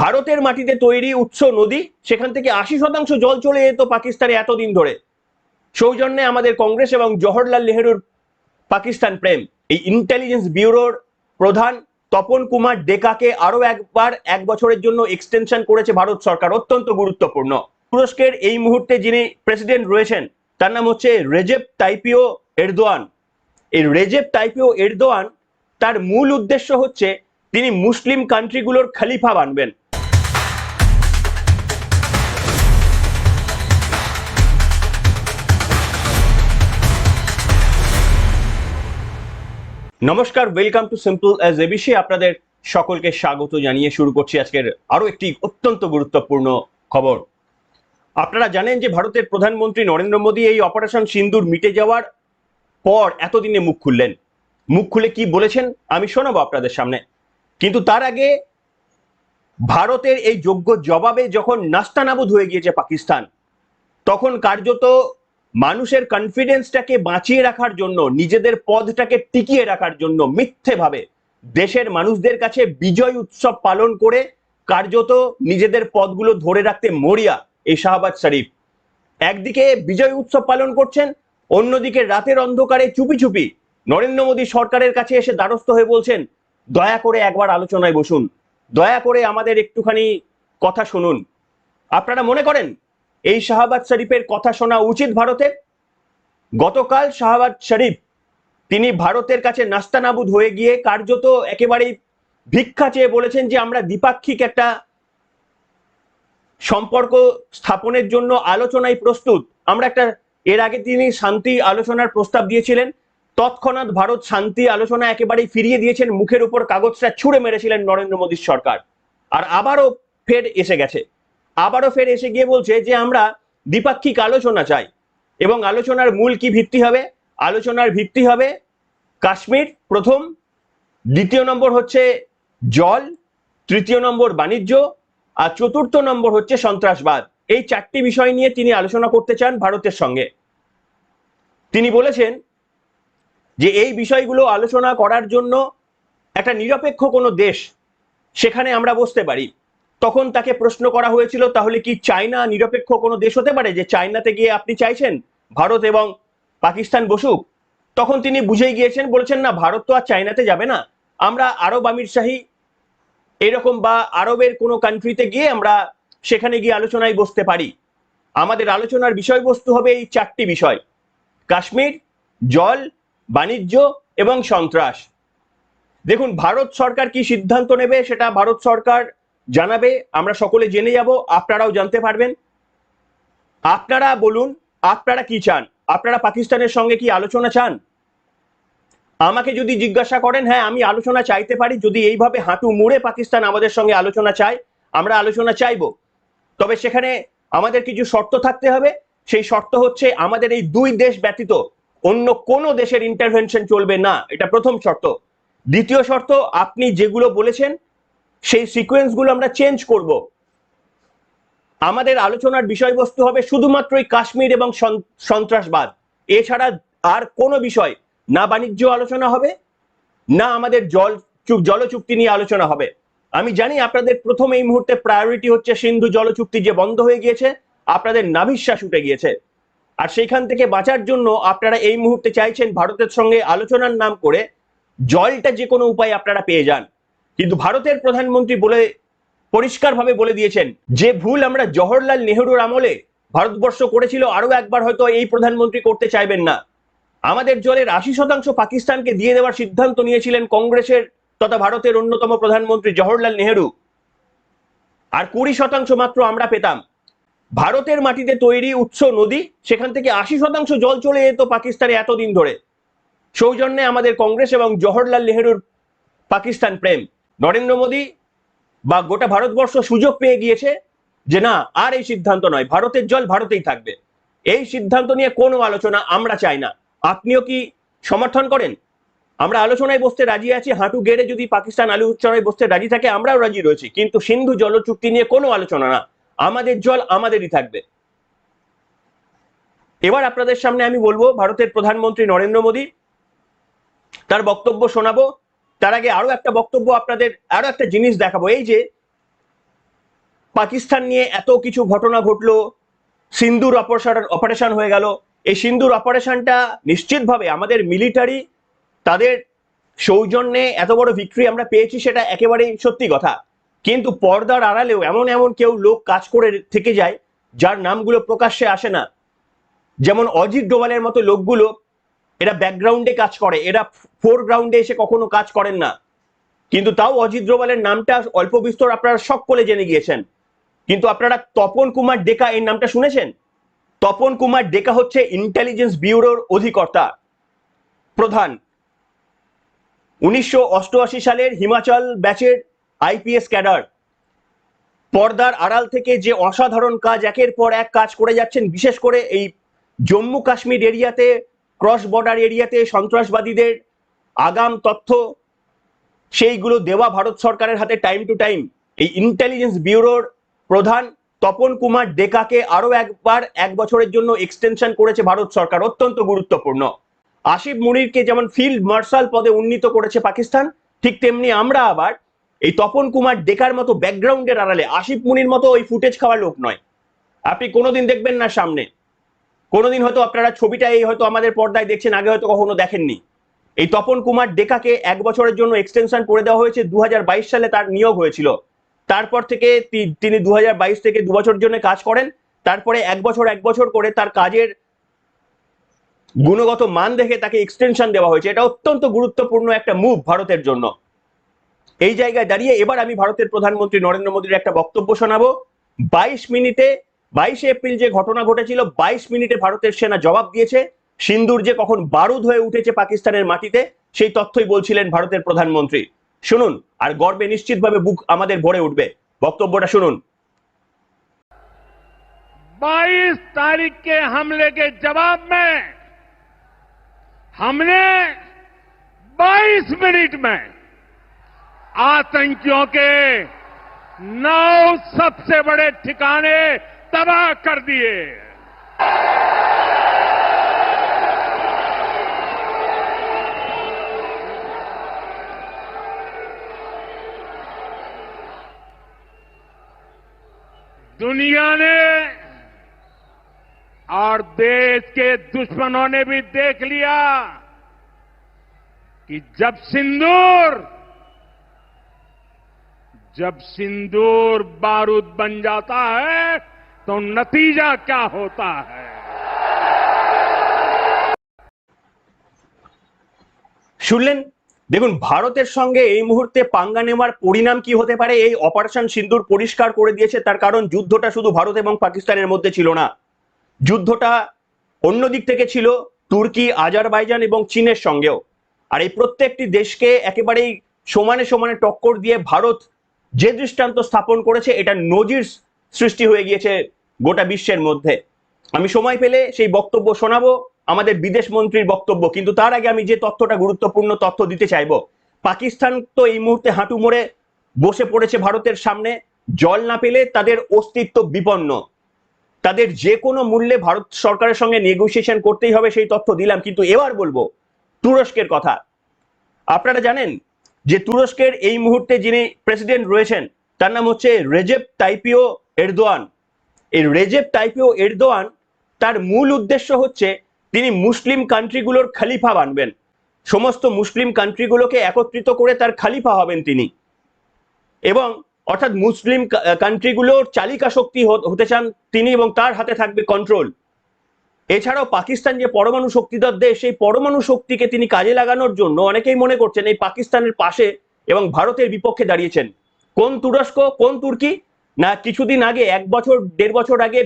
ভারতের মাটিতে তৈরি উৎস নদী, সেখান থেকে আশি শতাংশ জল চলে যেত পাকিস্তানে এতদিন ধরে। সৌজন্যে আমাদের কংগ্রেস এবং জওহরলাল নেহেরুর পাকিস্তান প্রেম। এই ইন্টেলিজেন্স ব্যুরোর প্রধান তপন কুমার ডেকাকে আরও একবার এক বছরের জন্য এক্সটেনশন করেছে ভারত সরকার, অত্যন্ত গুরুত্বপূর্ণ। তুরস্কের এই মুহূর্তে যিনি প্রেসিডেন্ট রয়েছেন, তার নাম হচ্ছে রেজেপ তাইপিও এরদোয়ান। এই রেজেপ তাইপিও এরদোয়ান, তার মূল উদ্দেশ্য হচ্ছে তিনি মুসলিম কান্ট্রিগুলোর খালিফা বানবেন। নমস্কার ওয়েলকাম টু সিম্পল এ বিষয়ে আপনাদের সকলকে স্বাগত জানিয়ে শুরু করছি আজকের আরও একটি অত্যন্ত গুরুত্বপূর্ণ খবর। আপনারা জানেন যে ভারতের প্রধানমন্ত্রী নরেন্দ্র মোদী এই অপারেশন সিন্দুর মিটে যাওয়ার পর এতদিনে মুখ খুললেন। মুখ খুলে কি বলেছেন আমি শোনাবো আপনাদের সামনে। কিন্তু তার আগে ভারতের এই যোগ্য জবাবে যখন নাস্তানাবুদ হয়ে গিয়েছে পাকিস্তান, তখন কার্যত মানুষের কনফিডেন্সটাকে বাঁচিয়ে রাখার জন্য, নিজেদের পদটাকে টিকিয়ে রাখার জন্য মিথ্যেভাবে দেশের মানুষদের কাছে বিজয় উৎসব পালন করে কার্যত নিজেদের পদগুলো ধরে রাখতে মরিয়া এই শাহবাজ শরীফ। একদিকে বিজয় উৎসব পালন করছেন, অন্যদিকে রাতের অন্ধকারে চুপি চুপি নরেন্দ্র মোদী সরকারের কাছে এসে দ্বারস্থ হয়ে বলছেন, দয়া করে একবার আলোচনায় বসুন। দয়া করে আমাদের একটুখানি কথা শুনুন। আপনারা মনে করেন এই শাহবাজ শরীফের কথা শোনা উচিত ভারতের? গতকাল শাহবাজ শরীফ তিনি ভারতের কাছে নাস্তানাবুদ হয়ে গিয়ে কার্যত একেবারেই ভিক্ষা চেয়ে বলেছেন যে আমরা দ্বিপাক্ষিক একটা সম্পর্ক স্থাপনের জন্য আলোচনায় প্রস্তুত। আমরা একটা, এর আগে তিনি শান্তি আলোচনার প্রস্তাব দিয়েছিলেন। তৎক্ষণাৎ ভারত শান্তি আলোচনা একেবারেই ফিরিয়ে দিয়েছেন, মুখের উপর কাগজটা ছুঁড়ে মেরেছিলেন নরেন্দ্র মোদীর সরকার। আর আবারও ফের এসে গেছে। আবারও ফের এসে গিয়ে বলছে যে আমরা দ্বিপাক্ষিক আলোচনা চাই। এবং আলোচনার মূল কি ভিত্তি হবে? আলোচনার ভিত্তি হবে কাশ্মীর প্রথম, দ্বিতীয় নম্বর হচ্ছে জল, তৃতীয় নম্বর বাণিজ্য, আর চতুর্থ নম্বর হচ্ছে সন্ত্রাসবাদ। এই চারটি বিষয় নিয়ে তিনি আলোচনা করতে চান ভারতের সঙ্গে। তিনি বলেছেন যে এই বিষয়গুলো আলোচনা করার জন্য একটা নিরপেক্ষ কোনো দেশ, সেখানে আমরা বসতে পারি। তখন তাকে প্রশ্ন করা হয়েছিল, তাহলে কি চায়না নিরপেক্ষ কোনো দেশ হতে পারে যে চায়নাতে গিয়ে আপনি চাইছেন? ভারত এবং পাকিস্তান বসুক। তখন তিনি বুঝেই গিয়েছেন, বলেছেন, না, ভারত তো আর চায়নাতে যাবে না। আমরা আরব আমির শাহী, এরকম বা আরবের কোনো কান্ট্রিতে গিয়ে আমরা সেখানে গিয়ে আলোচনায় বসতে পারি। আমাদের আলোচনার বিষয়বস্তু হবে এই চারটি বিষয়। কাশ্মীর, জল, বাণিজ্য এবং সন্ত্রাস। দেখুন, ভারত সরকার কি সিদ্ধান্ত নেবে সেটা ভারত সরকার জানাবে, আমরা সকলে জেনে যাব, আপনারাও জানতে পারবেন। আপনারা বলুন, আপনারা কি চান? আপনারা পাকিস্তানের সঙ্গে কি আলোচনা চান? আমাকে যদি জিজ্ঞাসা করেন হ্যাঁ আমি আলোচনা চাইতে পারি, যদি এইভাবে হাঁটু মুড়ে পাকিস্তান আমাদের সঙ্গে আলোচনা চায়, আমরা আলোচনা চাইব। তবে সেখানে আমাদের কিছু শর্ত থাকতে হবে। সেই শর্ত হচ্ছে, আমাদের এই দুই দেশ ব্যতীত অন্য কোনো দেশের ইন্টারভেনশন চলবে না। এটা প্রথম শর্ত। দ্বিতীয় শর্ত, আপনি যেগুলো বলেছেন সেই সিকোয়েন্সগুলো আমরা চেঞ্জ করব। আমাদের আলোচনার বিষয়বস্তু হবে শুধুমাত্রই কাশ্মীর এবং সন- সন্ত্রাসবাদ। এছাড়া আর কোনো বিষয় না বাণিজ্য আলোচনা হবে, না আমাদের জল জল চুক্তি নিয়ে আলোচনা হবে। আমি জানি আপনাদের প্রথম এই মুহূর্তে প্রায়োরিটি হচ্ছে সিন্ধু জল চুক্তি যে বন্ধ হয়ে গিয়েছে, আপনাদের নাভিশ্বাস উঠে গিয়েছে। আর সেইখান থেকে বাঁচার জন্য আপনারা এই মুহূর্তে চাইছেন ভারতের সঙ্গে আলোচনার নাম করে জলটা যে কোনো উপায় আপনারা পেয়ে যান। কিন্তু ভারতের প্রধানমন্ত্রী বলে, পরিষ্কারভাবে বলে দিয়েছেন, যে ভুল আমরা জওহরলাল নেহরুর আমলে ভারতবর্ষ করেছিল আরও একবার হয়তো এই প্রধানমন্ত্রী করতে চাইবেন না। আমাদের জলের আশি শতাংশ পাকিস্তানকে দিয়ে দেওয়ার সিদ্ধান্ত নিয়েছিলেন কংগ্রেসের তথা ভারতের অন্যতম প্রধানমন্ত্রী জওহরলাল নেহরু। আর কুড়ি শতাংশ মাত্র আমরা পেতাম। ভারতের মাটিতে তৈরি উৎস নদী, সেখান থেকে আশি শতাংশ জল চলে যেত পাকিস্তানে এতদিন ধরে। সৌজন্যে আমাদের কংগ্রেস এবং জওহরলাল নেহরুর পাকিস্তান প্রেম। নরেন্দ্র মোদী বা গোটা ভারতবর্ষ সুযোগ পেয়ে গিয়েছে যে না, আর এই সিদ্ধান্ত নয়। ভারতের জল ভারতেই থাকবে। এই সিদ্ধান্ত নিয়ে কোনো আলোচনা আমরা চাই না। আপনিও কি সমর্থন করেন? আমরা আলোচনায় বসতে রাজি আছি। হাঁটু গেড়ে যদি পাকিস্তান আলোচনায় বসতে রাজি থাকে, আমরাও রাজি রয়েছি। কিন্তু সিন্ধু জল চুক্তি নিয়ে কোনো আলোচনা না। আমাদের জল আমাদেরই থাকবে। এবার আপনাদের সামনে আমি বলব, ভারতের প্রধানমন্ত্রী নরেন্দ্র মোদী, তার বক্তব্য শোনাবো। তার আগে আরও একটা বক্তব্য আপনাদের, আরও একটা জিনিস দেখাবো। এই যে পাকিস্তান নিয়ে এত কিছু ঘটনা ঘটলো, সিন্দুর অপারেশন অপারেশন হয়ে গেল। এই সিন্দুর অপারেশনটা নিশ্চিতভাবে আমাদের মিলিটারি তাদের সৌজন্যে এত বড় ভিক্টরি আমরা পেয়েছি সেটা একেবারেই সত্যি কথা। কিন্তু পর্দার আড়ালেও এমন এমন কেউ লোক কাজ করে থেকে যায়, যার নামগুলো প্রকাশ্যে আসে না। যেমন অজিত ডোভালের মতো লোকগুলো এরা ব্যাকগ্রাউন্ডে কাজ করে, এরা ফোরগ্রাউন্ডে এসে কখনো কাজ করেন না। কিন্তু তাও অজিত ডোভালের নামটা অল্প বিস্তর আপনারা সকলে জেনে গিয়েছেন। কিন্তু আপনারা তপন কুমার ডেকা এর নামটা শুনেছেন? তপন কুমার ডেকা হচ্ছে ইন্টেলিজেন্স ব্যুরোর অধিকর্তা, প্রধান। উনিশশো অষ্টআশি সালের হিমাচল ব্যাচের আইপিএস ক্যাডার। পর্দার আড়াল থেকে যে অসাধারণ কাজ একের পর এক কাজ করে যাচ্ছেন, বিশেষ করে এই জম্মু কাশ্মীর এরিয়াতে ক্রস বর্ডার এরিয়াতে সন্ত্রাসবাদীদের আগাম তথ্য, সেইগুলো দেওয়া ভারত সরকারের হাতে টাইম টু টাইম। এই ইন্টেলিজেন্স ব্যুরোর প্রধান তপন কুমার ডেকাকে আরও একবার এক বছরের জন্য এক্সটেনশন করেছে ভারত সরকার, অত্যন্ত গুরুত্বপূর্ণ। আসিফ মুনিরকে যেমন ফিল্ড মার্শাল পদে উন্নীত করেছে পাকিস্তান, ঠিক তেমনি আমরা আবার এই তপন কুমার ডেকার মতো ব্যাকগ্রাউন্ডের আড়ালে, আসিফ মুনির মতো ওই ফুটেজ খাওয়ার লোক নয়। আপনি কোনোদিন দেখবেন না সামনে। কোনোদিন হয়তো আপনারা ছবিটা এই হয়তো আমাদের পর্দায় দেখছেন, আগে হয়তো কখনো দেখেননি। এই তপন কুমার ডেকাকে এক বছরের জন্য এক্সটেনশন করে দেওয়া হয়েছে, দুহাজার বাইশ সালে তার নিয়োগ হয়েছিল। তারপর থেকে তিনি দুহাজার বাইশ থেকে দু বছর জন্য কাজ করেন। তারপরে এক বছর এক বছর করে তার কাজের গুণগত মান দেখে তাকে এক্সটেনশন দেওয়া হয়েছে। এটা অত্যন্ত গুরুত্বপূর্ণ একটা মুভ ভারতের জন্য। এই জায়গায় দাঁড়িয়ে এবার আমি ভারতের প্রধানমন্ত্রী নরেন্দ্র মোদীর একটা বক্তব্য শোনাবো। বাইশ মিনিটে বাইশে এপ্রিল যে ঘটনা ঘটেছিল বাইশ মিনিটে ভারতের সেনা জবাব দিয়েছে সিন্দুর যে কখন বারুদ হয়ে উঠেছে পাকিস্তানের মাটিতে সেই তথ্যই বলছিলেন ভারতের প্রধানমন্ত্রী শুনুন আর গর্বে নিশ্চিতভাবে বুক আমাদের ভরে উঠবে বক্তব্যটা শুনুন 22 तारीख के हमले के जवाब में हमने 22 मिनट में आतंकियों के नौ सबसे बड़े ठिकाने तबाह कर दिए। दुनिया ने और देश के दुश्मनों ने भी देख लिया कि जब सिंदूर जब सिंदूर बारूद बन जाता है तो नतीजा क्या होता है শুনলেন দেখুন ভারতের সঙ্গে এই মুহূর্তে পাঙ্গা নেওয়ার পরিণাম কি হতে পারে এই অপারেশন সিন্দুর পরিষ্কার করে দিয়েছে তার কারণ যুদ্ধটা শুধু ভারত এবং পাকিস্তানের মধ্যে ছিল না যুদ্ধটা অন্য দিক থেকে ছিল তুর্কি আজারবাইজান এবং চীনের সঙ্গেও আর এই প্রত্যেকটি দেশকে একেবারেই সমানে সমানে টক্কর দিয়ে ভারত যে দৃষ্টান্ত স্থাপন করেছে এটা নজির সৃষ্টি হয়ে গিয়েছে গোটা বিশ্বের মধ্যে। আমি সময় পেলে সেই বক্তব্য শোনাবো, আমাদের বিদেশ মন্ত্রীর বক্তব্য, কিন্তু তার আগে আমি যে তথ্যটা গুরুত্বপূর্ণ তথ্য দিতে চাইব। পাকিস্তান তো এই মুহূর্তে হাঁটু মোড়ে বসে পড়েছে ভারতের সামনে, জল না পেলে তাদের অস্তিত্ব বিপন্ন। তাদের যে কোনো মূল্যে ভারত সরকারের সঙ্গে নেগোসিয়েশন করতেই হবে সেই তথ্য দিলাম, কিন্তু এবার বলব তুরস্কের কথা। আপনারা জানেন যে তুরস্কের এই মুহূর্তে যিনি প্রেসিডেন্ট রয়েছেন, তার নাম হচ্ছে রেজেপ টাইপিও এরদোয়ান। এই রেজেপ টাইপিও এরদোয়ান, তার মূল উদ্দেশ্য হচ্ছে তিনি মুসলিম কান্ট্রিগুলোর খালিফা বানবেন। সমস্ত মুসলিম কান্ট্রিগুলোকে একত্রিত করে তার খালিফা হবেন তিনি। এবং অর্থাৎ মুসলিম কান্ট্রিগুলোর চালিকা শক্তি হতে চান তিনি এবং তার হাতে থাকবে কন্ট্রোল এছাড়াও পাকিস্তান যে পরমাণু শক্তিধর দেশ, সেই পরমাণু শক্তিকে তিনি কাজে লাগানোর জন্য অনেকেই মনে করছেন এই পাকিস্তানের পাশে এবং ভারতের বিপক্ষে দাঁড়িয়েছেন। কোন তুরস্ক, কোন তুর্কি না কিছুদিন আগে, এক বছর, দেড় বছর আগে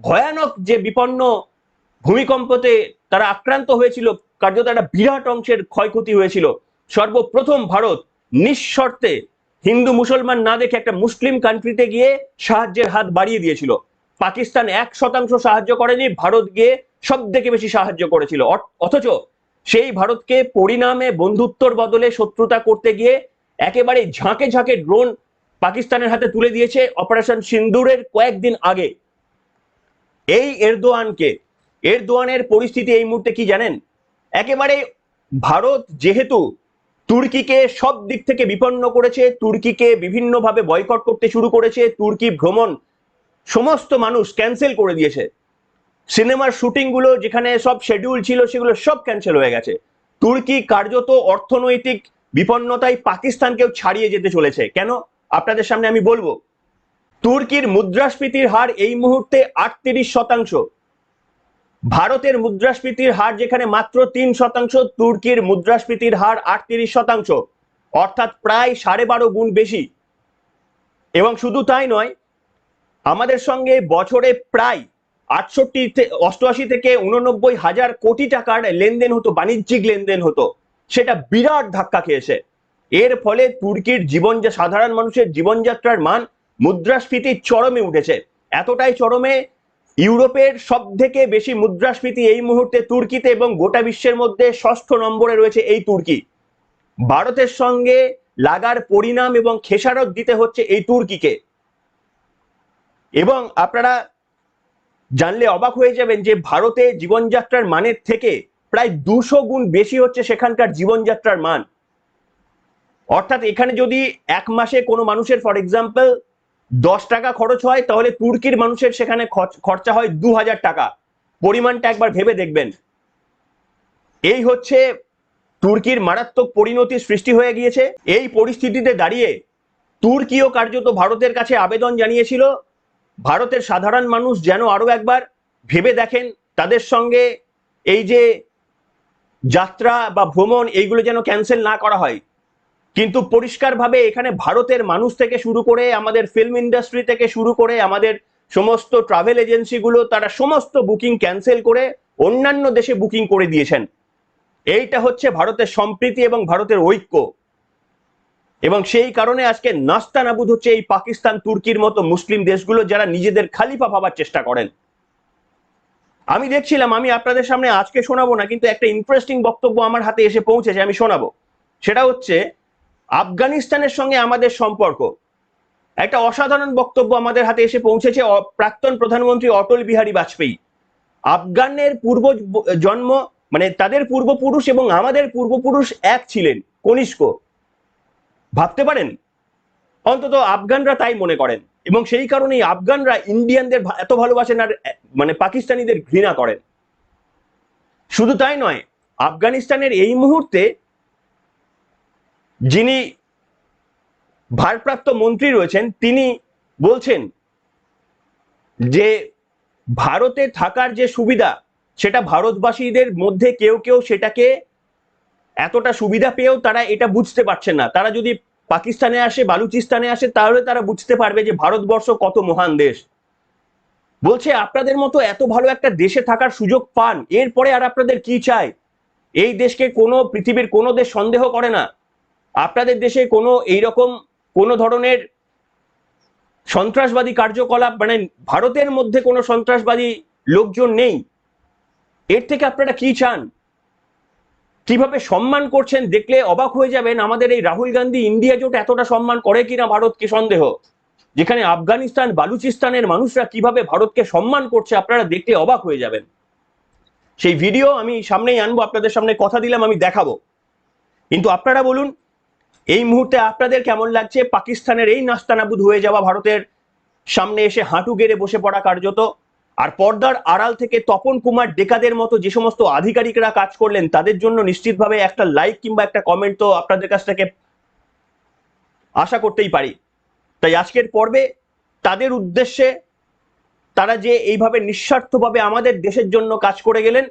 ভয়ানক যে বিপন্ন ভূমিকম্পতে তারা আক্রান্ত হয়েছিল, কার্যত একটা বিরাট অংশের ক্ষয়ক্ষতি হয়েছিল। সর্বপ্রথম ভারত নিঃশর্তে হিন্দু মুসলমান না দেখে একটা মুসলিম কান্ট্রিতে গিয়ে সাহায্যের হাত বাড়িয়ে দিয়েছিল। পাকিস্তান এক শতাংশ সাহায্য করেনি, ভারত গিয়ে সব থেকে বেশি সাহায্য করেছিল। অথচ সেই ভারতকে পরিণামে বন্ধুত্বর বদলে শত্রুতা করতে গিয়ে একেবারে ঝাঁকে ঝাঁকে ড্রোন পাকিস্তানের হাতে তুলে দিয়েছে অপারেশন সিন্দুরের কয়েকদিন আগে। এই এরদোয়ানকে, এরদোয়ানের পরিস্থিতি এই মুহূর্তে কি জানেন? একেবারে ভারত যেহেতু তুর্কিকে সব দিক থেকে বিপন্ন করেছে, তুর্কিকে বিভিন্নভাবে বয়কট করতে শুরু করেছে, তুর্কি ভ্রমণ সমস্ত মানুষ ক্যান্সেল করে দিয়েছে। সিনেমার শুটিংগুলো যেখানে সব শেডিউল ছিল সেগুলো সব ক্যান্সেল হয়ে গেছে। তুর্কি কার্যত অর্থনৈতিক বিপন্নতায় পাকিস্তানকেও ছাড়িয়ে যেতে চলেছে। কেন? আপনাদের সামনে আমি বলব, তুর্কির মুদ্রাস্ফীতির হার এই মুহূর্তে আটত্রিশ শতাংশ। ভারতের মুদ্রাস্ফীতির হার যেখানে মাত্র তিন শতাংশ, তুর্কির মুদ্রাস্ফীতির হার আটত্রিশ শতাংশ, অর্থাৎ প্রায় সাড়ে বারো গুণ বেশি। এবং শুধু তাই নয়, আমাদের সঙ্গে বছরে প্রায় আটষট্টি অষ্টআশি থেকে উননব্বই হাজার কোটি টাকার লেনদেন হতো, বাণিজ্যিক লেনদেন হতো। সেটা বিরাট ধাক্কা খেয়েছে। এর ফলে তুর্কির জীবন যে সাধারণ মানুষের জীবনযাত্রার মান মুদ্রাস্ফীতির চরমে উঠেছে। এতটাই চরমে ইউরোপের সব থেকে বেশি মুদ্রাস্ফীতি এই মুহূর্তে তুর্কিতে এবং গোটা বিশ্বের মধ্যে ষষ্ঠ নম্বরে রয়েছে এই তুর্কি। ভারতের সঙ্গে লাগার পরিণাম এবং খেসারত দিতে হচ্ছে এই তুর্কিকে। এবং আপনারা জানলে অবাক হয়ে যাবেন যে ভারতে জীবনযাত্রার মানের থেকে প্রায় দুশো গুণ বেশি হচ্ছে সেখানকার জীবনযাত্রার মান। অর্থাৎ এখানে যদি এক মাসে কোনো মানুষের ফর এক্সাম্পল দশ টাকা খরচ হয়, তাহলে তুর্কির মানুষের সেখানে খরচ- হয় দু হাজার টাকা। পরিমাণটা একবার ভেবে দেখবেন। এই হচ্ছে তুর্কির মারাত্মক পরিণতি সৃষ্টি হয়ে গিয়েছে। এই পরিস্থিতিতে দাঁড়িয়ে তুর্কিও কার্যত ভারতের কাছে আবেদন জানিয়েছিল, ভারতের সাধারণ মানুষ যেন আরও একবার ভেবে দেখেন, তাদের সঙ্গে এই যে যাত্রা বা ভ্রমণ, এইগুলো যেন ক্যান্সেল না করা হয়। কিন্তু পরিষ্কারভাবে এখানে ভারতের মানুষ থেকে শুরু করে আমাদের ফিল্ম ইন্ডাস্ট্রি থেকে শুরু করে আমাদের সমস্ত ট্রাভেল এজেন্সিগুলো তারা সমস্ত বুকিং ক্যান্সেল করে অন্যান্য দেশে বুকিং করে দিয়েছেন। এইটা হচ্ছে ভারতের সম্প্রীতি এবং ভারতের ঐক্য। এবং সেই কারণে আজকে নাস্তানাবুদ হচ্ছে এই পাকিস্তান, তুর্কির মতো মুসলিম দেশগুলো যারা নিজেদের খালিফা ভাবার চেষ্টা করেন। আমি দেখছিলাম, আমি আপনাদের সামনে আজকে শোনাবো না, কিন্তু একটা ইন্টারেস্টিং বক্তব্য আমার হাতে এসে পৌঁছেছে, আমি শোনাবো। সেটা হচ্ছে আফগানিস্তানের সঙ্গে আমাদের সম্পর্ক। একটা অসাধারণ বক্তব্য আমাদের হাতে এসে পৌঁছেছে প্রাক্তন প্রধানমন্ত্রী অটল বিহারী বাজপেয়ী। আফগানের পূর্ব জন্ম মানে তাদের পূর্বপুরুষ এবং আমাদের পূর্বপুরুষ এক ছিলেন, কনিষ্ক। ভাবতে পারেন? অন্তত আফগানরা তাই মনে করেন এবং সেই কারণেই আফগানরা ইন্ডিয়ানদের এত ভালোবাসেন আর মানে পাকিস্তানিদের ঘৃণা করেন। শুধু তাই নয়, আফগানিস্তানের এই মুহূর্তে যিনি ভারপ্রাপ্ত মন্ত্রী রয়েছেন, তিনি বলছেন যে ভারতে থাকার যে সুবিধা, সেটা ভারতবাসীদের মধ্যে কেউ কেউ সেটাকে এতটা সুবিধা পেয়েও তারা এটা বুঝতে পারছেন না। তারা যদি পাকিস্তানে আসে, বালুচিস্তানে আসে, তাহলে তারা বুঝতে পারবে যে ভারতবর্ষ কত মহান দেশ। বলছে, আপনাদের মতো এত ভালো একটা দেশে থাকার সুযোগ পান, এরপরে আর আপনাদের কি চাই? এই দেশকে কোনো, পৃথিবীর কোনো দেশ সন্দেহ করে না। আপনাদের দেশে কোনো এইরকম কোনো ধরনের সন্ত্রাসবাদী কার্যকলাপ মানে ভারতের মধ্যে কোনো সন্ত্রাসবাদী লোকজন নেই? এর থেকে আপনারা কি চান? কীভাবে সম্মান করছেন? দেখলে অবাক হয়ে যাবেন, আমাদের এই রাহুল গান্ধী ইন্ডিয়া জোট এতটা সম্মান করে কিনা ভারতকে সন্দেহ? যেখানে আফগানিস্তান, বালুচিস্তানের মানুষরা কীভাবে ভারতকে সম্মান করছে আপনারা দেখলে অবাক হয়ে যাবেন। সেই ভিডিও আমি সামনেই আনব, আপনাদের সামনে কথা দিলাম, আমি দেখাবো। কিন্তু আপনারা বলুন এই মুহূর্তে আপনাদের কেমন লাগছে? পাকিস্তানের এই নাস্তানাবুদ হয়ে যাওয়া ভারতের সামনে এসে হাঁটু গেড়ে বসে পড়া কার্যত। আর পর্দার আড়াল থেকে তপন কুমার ডেকাদের মতো যে সমস্ত আধিকারিকরা কাজ করলেন, তাদের জন্য নিশ্চিতভাবে একটা লাইক কিংবা একটা কমেন্ট তো আপনাদের কাছ থেকে আশা করতেই পারি। তাই আজকের পর্বে তাদের উদ্দেশ্যে তারা যে এইভাবে নিঃস্বার্থভাবে আমাদের দেশের জন্য কাজ করে গেলেন,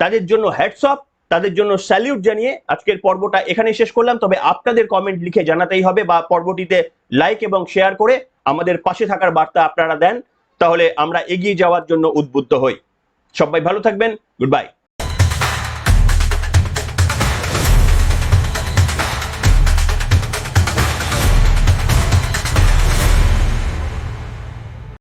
তাদের জন্য হ্যাটসঅপ তাদের জন্য স্যালিউট জানিয়ে আজকের পর্বটা এখানে শেষ করলাম। তবে আপনাদের কমেন্ট লিখে জানাতেই হবে বা পর্বটিতে লাইক এবং শেয়ার করে আমাদের পাশে থাকার বার্তা আপনারা দেন। তাহলে আমরা এগিয়ে যাওয়ার জন্য উদ্বুদ্ধ হই। সবাই ভালো থাকবেন। Good bye